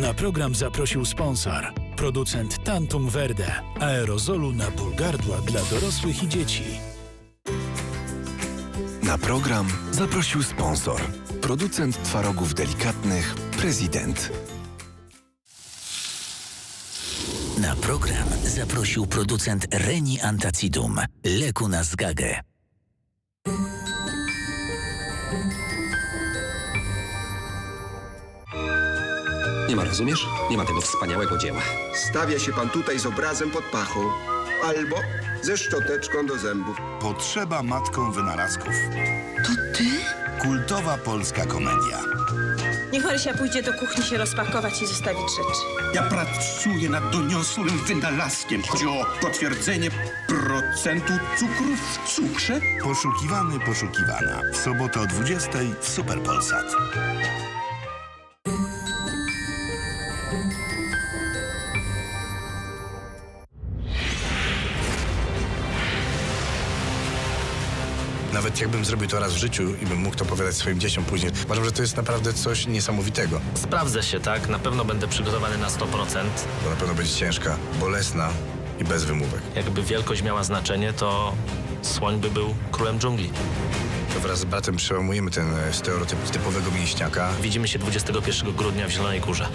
Na program zaprosił sponsor, producent Tantum Verde, aerozolu na ból gardła dla dorosłych i dzieci. Na program zaprosił sponsor. Producent twarogów delikatnych Prezydent. Na program zaprosił producent Reni Antacidum, leku na zgagę. Nie ma, rozumiesz? Nie ma tego wspaniałego dzieła. Stawia się pan tutaj z obrazem pod pachą albo ze szczoteczką do zębów. Potrzeba matką wynalazków. To ty? Kultowa polska komedia. Niech Marysia pójdzie do kuchni się rozpakować i zostawić rzeczy. Ja pracuję nad doniosłym wynalazkiem. Chodzi o potwierdzenie procentu cukru w cukrze. Poszukiwany, poszukiwana. W sobotę o 20 w Super jakbym zrobił to raz w życiu i bym mógł to opowiadać swoim dzieciom później, uważam, że to jest naprawdę coś niesamowitego. Sprawdzę się, tak? Na pewno będę przygotowany na 100%. Bo na pewno będzie ciężka, bolesna i bez wymówek. Jakby wielkość miała znaczenie, to słoń by był królem dżungli. To wraz z bratem przełamujemy ten e, stereotyp typowego mięśniaka. Widzimy się 21 grudnia w Zielonej Górze.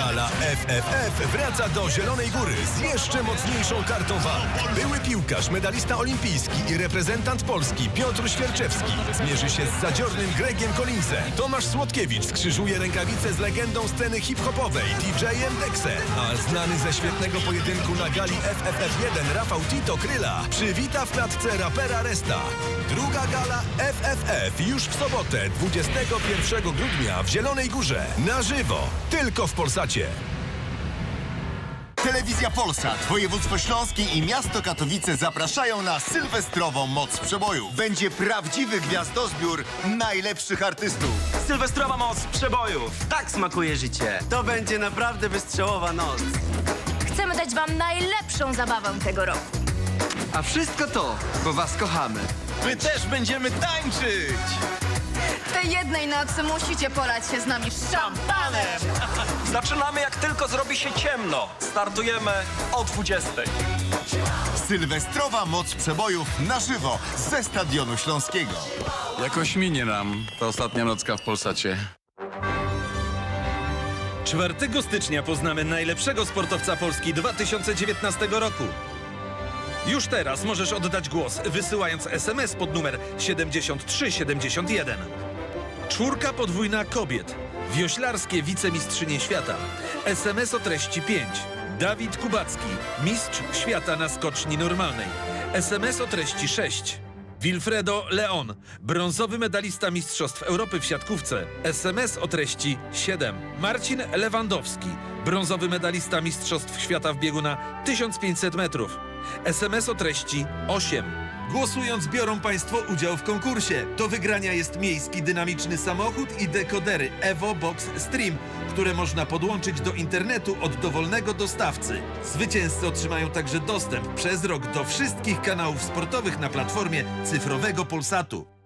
Gala FFF wraca do Zielonej Góry z jeszcze mocniejszą kartą walk. Były piłkarz, medalista olimpijski i reprezentant Polski Piotr Świerczewski zmierzy się z zadziornym Gregiem Collinsem. Tomasz Słodkiewicz skrzyżuje rękawice z legendą sceny hip-hopowej DJ-em a znany ze świetnego pojedynku na gali FFF1 Rafał Tito Kryla przywita w klatce rapera Resta. Druga gala FFF już w sobotę 21 grudnia w Zielonej Górze. Na żywo, tylko w Polsacie. Telewizja Polsat, województwo śląskie i miasto Katowice zapraszają na sylwestrową moc przeboju. Będzie prawdziwy gwiazdozbiór najlepszych artystów. Sylwestrowa moc przebojów. Tak smakuje życie. To będzie naprawdę wystrzałowa noc. Chcemy dać wam najlepszą zabawę tego roku. A wszystko to, bo was kochamy. My też będziemy tańczyć! Tej jednej nocy musicie polać się z nami szampanem. Zaczynamy jak tylko zrobi się ciemno. Startujemy o 20. Sylwestrowa moc przebojów na żywo ze Stadionu Śląskiego. Jakoś minie nam ta ostatnia nocka w Polsacie. 4 stycznia poznamy najlepszego sportowca Polski 2019 roku. Już teraz możesz oddać głos, wysyłając SMS pod numer 7371. Czwórka podwójna kobiet. Wioślarskie wicemistrzynie świata. SMS o treści 5. Dawid Kubacki, mistrz świata na skoczni normalnej. SMS o treści 6. Wilfredo Leon, brązowy medalista Mistrzostw Europy w siatkówce. SMS o treści 7. Marcin Lewandowski, brązowy medalista Mistrzostw Świata w biegu na 1500 metrów. SMS o treści 8. Głosując biorą Państwo udział w konkursie. Do wygrania jest miejski dynamiczny samochód i dekodery Evo Box Stream, które można podłączyć do internetu od dowolnego dostawcy. Zwycięzcy otrzymają także dostęp przez rok do wszystkich kanałów sportowych na platformie cyfrowego Polsatu.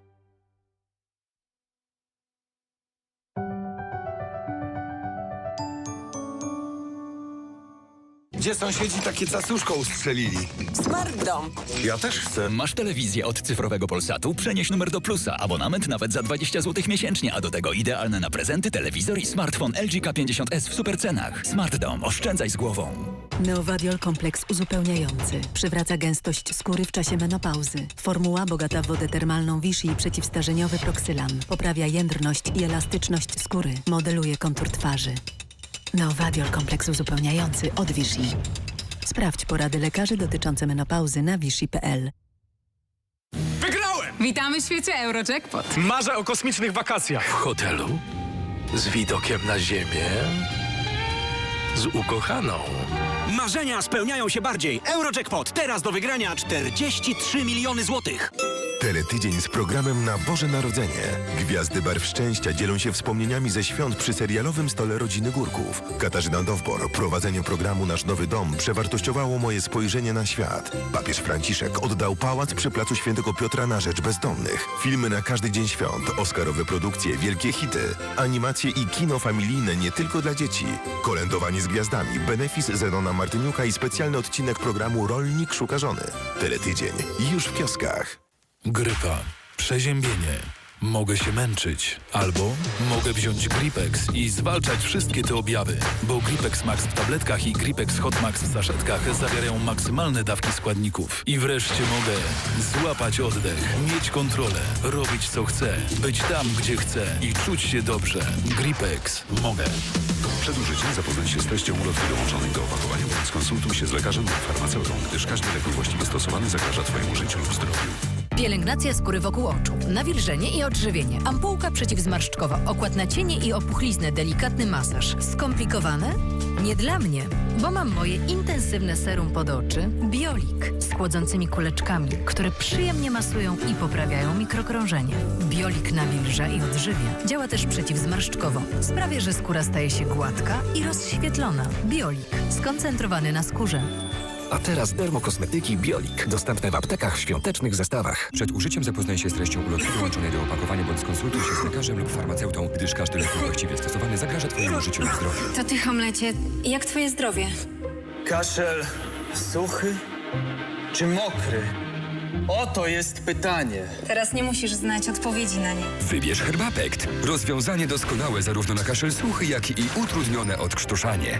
Gdzie sąsiedzi takie cacuszko ustrzelili? Smart Dom. Ja też chcę. Masz telewizję od cyfrowego Polsatu? Przenieś numer do plusa. Abonament nawet za 20 zł miesięcznie, a do tego idealne na prezenty, telewizor i smartfon LG K50s w supercenach. Smart Dom. Oszczędzaj z głową. Neowadiol kompleks uzupełniający. Przywraca gęstość skóry w czasie menopauzy. Formuła bogata w wodę termalną Vichy i przeciwstarzeniowy Proxylam. Poprawia jędrność i elastyczność skóry. Modeluje kontur twarzy. Neowadiol kompleks uzupełniający od Vichy. Sprawdź porady lekarzy dotyczące menopauzy na vichy.pl. Wygrałem! Witamy w świecie Eurojackpot. Marzę o kosmicznych wakacjach. W hotelu? Z widokiem na ziemię? Z ukochaną? Marzenia spełniają się bardziej. Eurojackpot teraz do wygrania 43 miliony złotych. Teletydzień z programem na Boże Narodzenie. Gwiazdy Barw Szczęścia dzielą się wspomnieniami ze świąt przy serialowym stole rodziny Górków. Katarzyna Dowbor, prowadzenie programu Nasz Nowy Dom przewartościowało moje spojrzenie na świat. Papież Franciszek oddał pałac przy placu Świętego Piotra na rzecz bezdomnych. Filmy na każdy dzień świąt, oscarowe produkcje, wielkie hity, animacje i kino familijne nie tylko dla dzieci. Kolędowanie z gwiazdami, benefis Zenona Martyniuka i specjalny odcinek programu Rolnik szuka żony. Teletydzień już w kioskach. Grypa, przeziębienie. Mogę się męczyć. Albo mogę wziąć Gripex i zwalczać wszystkie te objawy. Bo Gripex Max w tabletkach i Gripex Hot Max w saszetkach zawierają maksymalne dawki składników. I wreszcie mogę złapać oddech, mieć kontrolę, robić co chcę, być tam, gdzie chcę i czuć się dobrze. Gripex. Mogę. Przed użyciem zapoznaj się z treścią ulotki dołączonej do opakowania, więc konsultuj się z lekarzem lub farmaceutą, gdyż każdy lek niewłaściwie stosowany zagraża Twojemu życiu lub zdrowiu. Pielęgnacja skóry wokół oczu, nawilżenie i odżywienie, ampułka przeciwzmarszczkowa, okład na cienie i opuchliznę, delikatny masaż. Skomplikowane? Nie dla mnie, bo mam moje intensywne serum pod oczy Biolik z chłodzącymi kuleczkami, które przyjemnie masują i poprawiają mikrokrążenie. Biolik nawilża i odżywia. Działa też przeciwzmarszczkowo. Sprawia, że skóra staje się gładka i rozświetlona. Biolik, skoncentrowany na skórze. A teraz dermokosmetyki Biolik. Dostępne w aptekach w świątecznych zestawach. Przed użyciem zapoznaj się z treścią ulotki dołączonej do opakowania bądź skonsultuj się z lekarzem lub farmaceutą, gdyż każdy lek niewłaściwie stosowany zagraża Twojemu życiu lub zdrowiu. To ty, Hamlecie, jak twoje zdrowie? Kaszel suchy czy mokry? Oto jest pytanie. Teraz nie musisz znać odpowiedzi na nie. Wybierz Herbapekt. Rozwiązanie doskonałe zarówno na kaszel suchy, jak i utrudnione odkrztuszanie.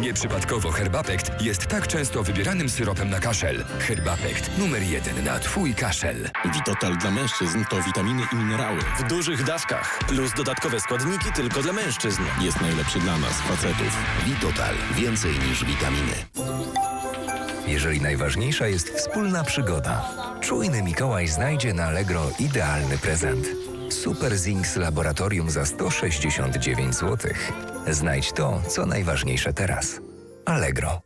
Nieprzypadkowo Herbapekt jest tak często wybieranym syropem na kaszel. Herbapekt numer jeden na Twój kaszel. Witotal dla mężczyzn to witaminy i minerały. W dużych dawkach. Plus dodatkowe składniki tylko dla mężczyzn. Jest najlepszy dla nas, facetów. Witotal. Więcej niż witaminy. Jeżeli najważniejsza jest wspólna przygoda, czujny Mikołaj znajdzie na Allegro idealny prezent. Super Zinc Laboratorium za 169 zł. Znajdź to, co najważniejsze teraz. Allegro.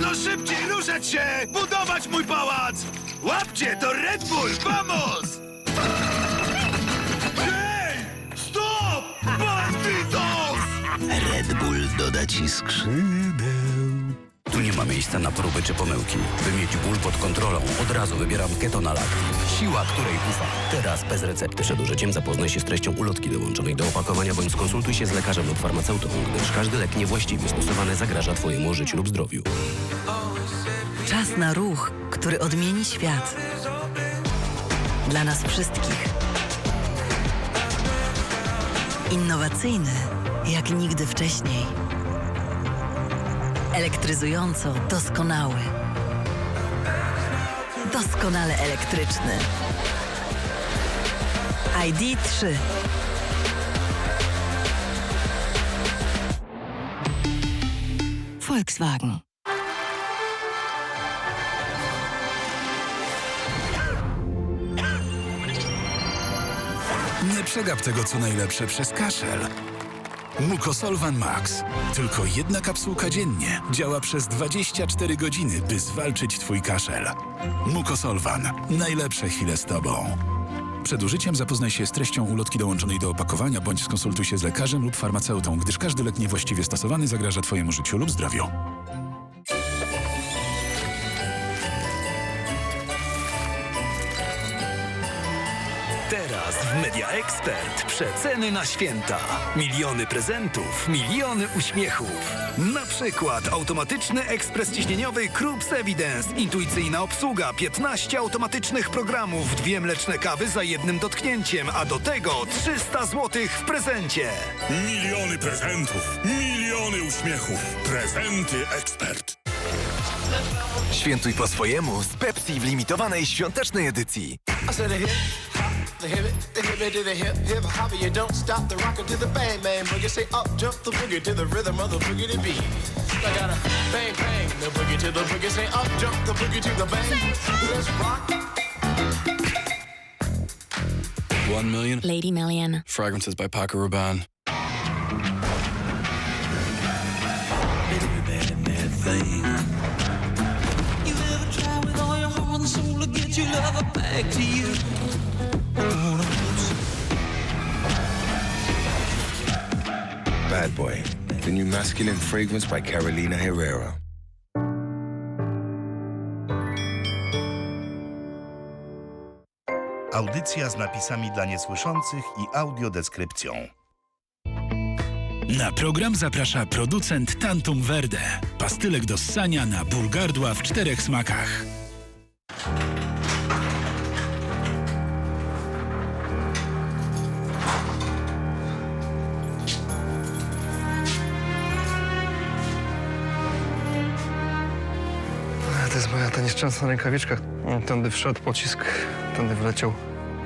No szybciej ruszać się! Budować mój pałac! Łapcie, to Red Bull, vamos! Hej! Stop! Banditos! Red Bull doda ci skrzydeł. Nie ma miejsca na próby czy pomyłki. By mieć ból pod kontrolą, od razu wybieram Ketonal Siła, której ufa. Teraz bez recepty. Przed użyciem zapoznaj się z treścią ulotki dołączonej do opakowania bądź skonsultuj się z lekarzem lub farmaceutą, gdyż każdy lek niewłaściwie stosowany zagraża Twojemu życiu lub zdrowiu. Czas na ruch, który odmieni świat. Dla nas wszystkich. Innowacyjny, jak nigdy wcześniej. Elektryzująco doskonały. Doskonale elektryczny. ID3. Volkswagen. Nie przegap tego, co najlepsze przez kaszel. Mucosolvan Max. Tylko jedna kapsułka dziennie. Działa przez 24 godziny, by zwalczyć Twój kaszel. Mucosolvan. Najlepsze chwile z Tobą. Przed użyciem zapoznaj się z treścią ulotki dołączonej do opakowania, bądź skonsultuj się z lekarzem lub farmaceutą, gdyż każdy lek niewłaściwie stosowany zagraża Twojemu życiu lub zdrowiu. W Media Expert przeceny na święta. Miliony prezentów, miliony uśmiechów. Na przykład automatyczny ekspres ciśnieniowy Krups Evidence. Intuicyjna obsługa, 15 automatycznych programów, dwie mleczne kawy za jednym dotknięciem, a do tego 300 zł w prezencie. Miliony prezentów, miliony uśmiechów. Prezenty ekspert. Świętuj po swojemu z Pepsi w limitowanej świątecznej edycji. The hip, the hip to the hip, hip hopper, you don't stop the rocker to the bang bang boogie. Say up, jump the boogie to the rhythm of the boogie to beat. I gotta bang bang the boogie to the boogie. Say up, jump the boogie to the bang. Let's rock. One million. Lady Million. Fragrances by Paco Rabanne. You ever try Bad Boy, the new masculine fragrance by Carolina Herrera. Audycja z napisami dla niesłyszących i audiodeskrypcją. Na program zaprasza producent Tantum Verde. Pastylek do ssania na ból gardła w czterech smakach. Ta nieszczęsna rękawiczka. Tędy wszedł pocisk, tędy wleciał.